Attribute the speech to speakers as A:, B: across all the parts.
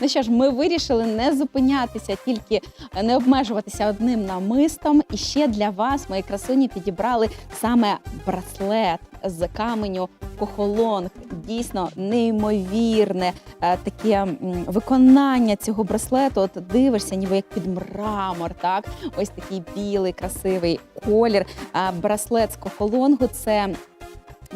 A: Ну що ж, ми вирішили не зупинятися, тільки не обмежуватися одним намистом. І ще для вас, мої красуні, підібрали саме браслет з каменю кохолонг. Дійсно неймовірне е, таке виконання цього браслету. От дивишся, ніби як під мрамор. Так, ось такий білий, красивий колір. Браслет з кохолонгу це.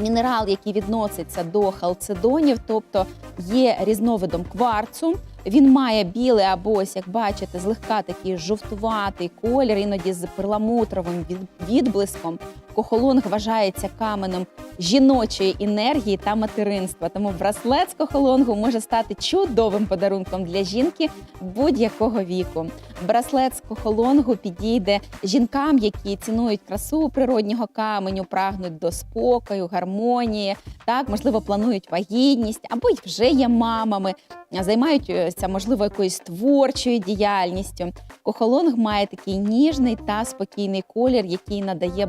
A: Мінерал, який відноситься до халцедонів, тобто є різновидом кварцу. Він має білий або ось, як бачите, злегка такий жовтуватий колір, іноді з перламутровим від- відблиском. Кохолонг вважається каменем жіночої енергії та материнства. Тому браслет з кохолонгу може стати чудовим подарунком для жінки будь-якого віку. Браслет з кохолонгу підійде жінкам, які цінують красу природнього каменю, прагнуть до спокою, гармонії. Так, можливо, планують вагітність або й вже є мамами, займаються, можливо, якоюсь творчою діяльністю. Кохолонг має такий ніжний та спокійний колір, який надає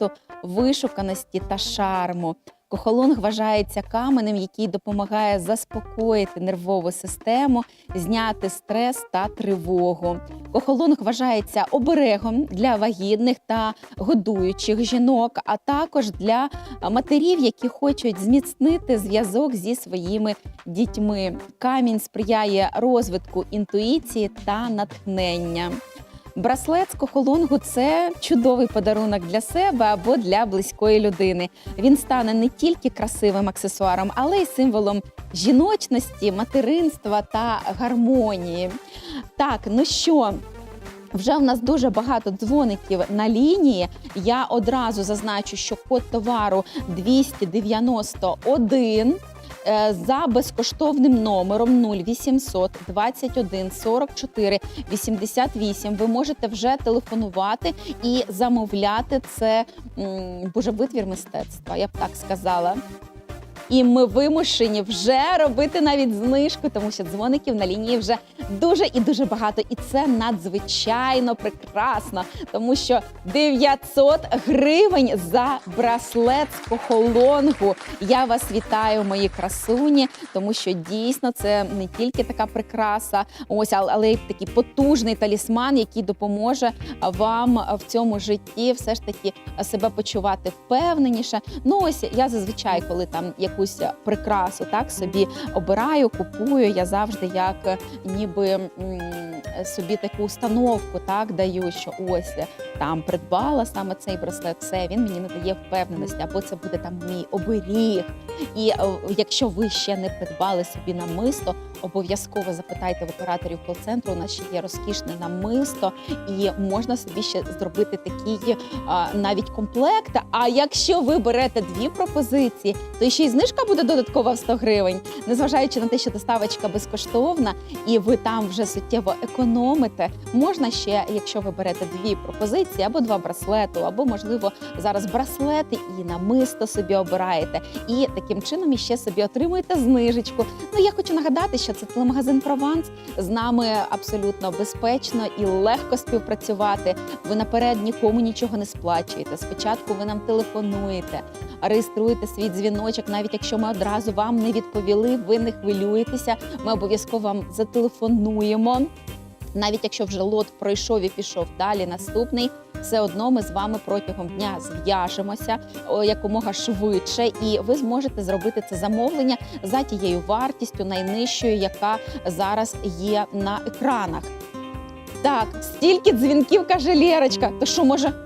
A: браслету вишуканості та шарму. Кохолонг вважається каменем, який допомагає заспокоїти нервову систему, зняти стрес та тривогу. Кохолонг вважається оберегом для вагітних та годуючих жінок, а також для матерів, які хочуть зміцнити зв'язок зі своїми дітьми. Камінь сприяє розвитку інтуїції та натхнення. Браслет з кохолонгу це чудовий подарунок для себе або для близької людини. Він стане не тільки красивим аксесуаром, але й символом жіночності, материнства та гармонії. Так, ну що? Вже в нас дуже багато дзвоників на лінії. Я одразу зазначу, що код товару 291 е, за безкоштовним номером 0800 21 44 88 ви можете вже телефонувати і замовляти це боже витвір мистецтва, я б так сказала. І ми вимушені вже робити навіть знижку, тому що дзвоників на лінії вже дуже і дуже багато. І це надзвичайно прекрасно, тому що 900 гривень за браслет з кохолонгу. Я вас вітаю, мої красуні, тому що дійсно це не тільки така прикраса, ось але й такий потужний талісман, який допоможе вам в цьому житті все ж таки себе почувати впевненіше. Ну ось я зазвичай, коли там якусь прикрасу так собі обираю, купую. Я завжди як е, ніби собі таку установку так даю, що ось е, там придбала саме цей браслет, все він мені надає впевненості, або це буде там мій оберіг. І е, якщо ви ще не придбали собі намисто, обов'язково запитайте в операторів кол-центру. У нас ще є розкішне намисто, і можна собі ще зробити такий а, навіть комплект. А якщо ви берете дві пропозиції, то ще й знижка буде додаткова в 100 гривень, незважаючи на те, що доставочка безкоштовна, і ви там вже суттєво економите. Можна ще, якщо ви берете дві пропозиції, або два браслету, або можливо зараз браслети і намисто собі обираєте. І таким чином іще собі отримуєте знижечку. Ну я хочу нагадати, що це телемагазин Прованс. З нами абсолютно безпечно і легко співпрацювати. Ви наперед нікому нічого не сплачуєте. Спочатку ви нам телефонуєте, реєструєте свій дзвіночок, навіть якщо ми одразу вам не відповіли, ви не хвилюєтеся. Ми обов'язково вам зателефонуємо. Навіть якщо вже лот пройшов і пішов далі, наступний, все одно ми з вами протягом дня зв'яжемося якомога швидше, і ви зможете зробити це замовлення за тією вартістю найнижчою, яка зараз є на екранах. Так, стільки дзвінків каже Лєрочка. То що може?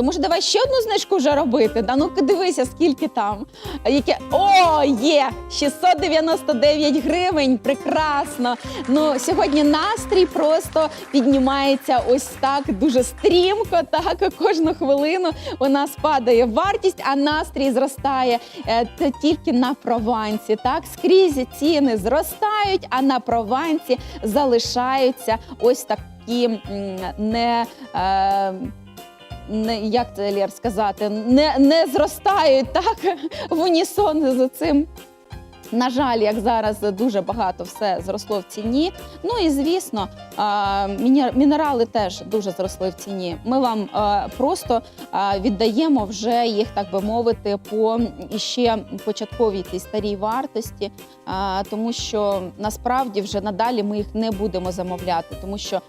A: То може давай ще одну знижку вже робити? Да ну-ка дивися, скільки там. Яке о, є 699 гривень. Прекрасно. Ну сьогодні настрій просто піднімається ось так дуже стрімко. Так кожну хвилину у нас падає вартість, а настрій зростає це тільки на провансі. Так скрізь ціни зростають, а на провансі залишаються ось такі не. Е, не як це Лєр сказати, не, не зростають так в унісон з цим На жаль, як зараз дуже багато все зросло в ціні. Ну і звісно, мінерали теж дуже зросли в ціні. Ми вам просто віддаємо вже їх, так би мовити, по іще початковій тій старій вартості, тому що насправді вже надалі ми їх не будемо замовляти, тому що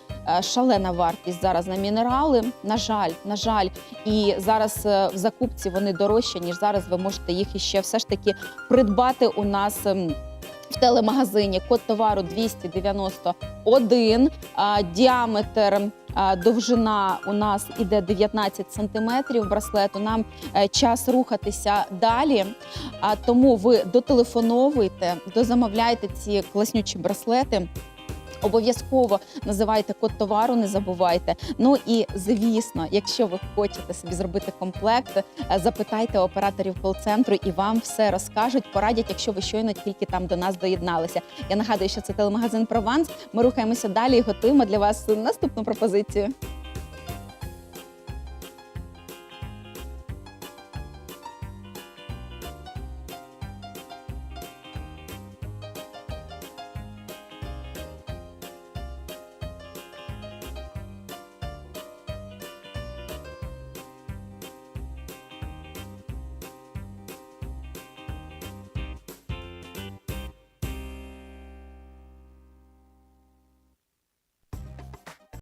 A: шалена вартість зараз на мінерали. На жаль, на жаль, і зараз е, в закупці вони дорожчі, ніж зараз ви можете їх іще все ж таки придбати у нас. ем, В телемагазині код товару 291, а, діаметр, довжина у нас іде 19 сантиметрів браслету. Нам е, час рухатися далі. А тому ви дотелефоновуйте, дозамовляйте ці класнючі браслети. Обов'язково називайте код товару, не забувайте. Ну і звісно, якщо ви хочете собі зробити комплект, е, запитайте операторів кол-центру і вам все розкажуть, порадять, якщо ви щойно тільки там до нас доєдналися. Я нагадую, що це телемагазин Прованс. Ми рухаємося далі і готуємо для вас наступну пропозицію.